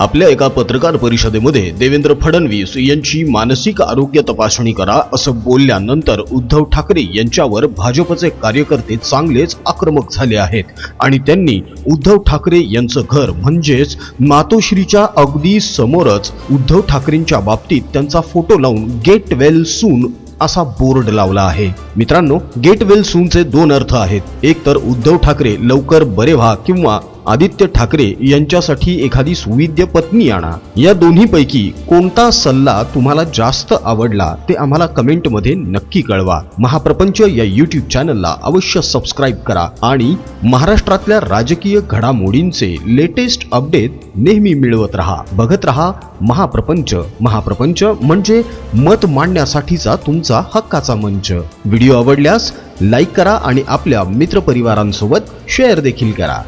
आपल्या एका पत्रकार परिषदेमध्ये देवेंद्र फडणवीस यांची मानसिक आरोग्य तपासणी करा असं बोलल्यानंतर उद्धव ठाकरे यांच्यावर भाजपचे कार्यकर्ते चांगलेच आक्रमक झाले आहेत. आणि त्यांनी उद्धव ठाकरे यांचं घर म्हणजेच मातोश्रीच्या अगदी समोरच उद्धव ठाकरेंच्या बाबतीत त्यांचा फोटो लावून गेट वेल सून असा बोर्ड लावला आहे. मित्रांनो गेट वेल सूनचे दोन अर्थ आहेत. एक तर उद्धव ठाकरे लवकर बरे व्हा किंवा आदित्य ठाकरे यांच्यासाठी एखादी सुविद्य पत्नी आणा. या दोन्हीपैकी कोणता सल्ला तुम्हाला जास्त आवडला ते आम्हाला कमेंटमध्ये नक्की कळवा. महाप्रपंच या युट्यूब चॅनलला अवश्य सबस्क्राईब करा आणि महाराष्ट्रातल्या राजकीय घडामोडींचे लेटेस्ट अपडेट नेहमी मिळवत रहा. बघत रहा महाप्रपंच. महाप्रपंच म्हणजे मत मांडण्यासाठीचा तुमचा हक्काचा मंच. व्हिडिओ आवडल्यास लाईक करा आणि आपल्या मित्रपरिवारांसोबत शेअर देखील करा.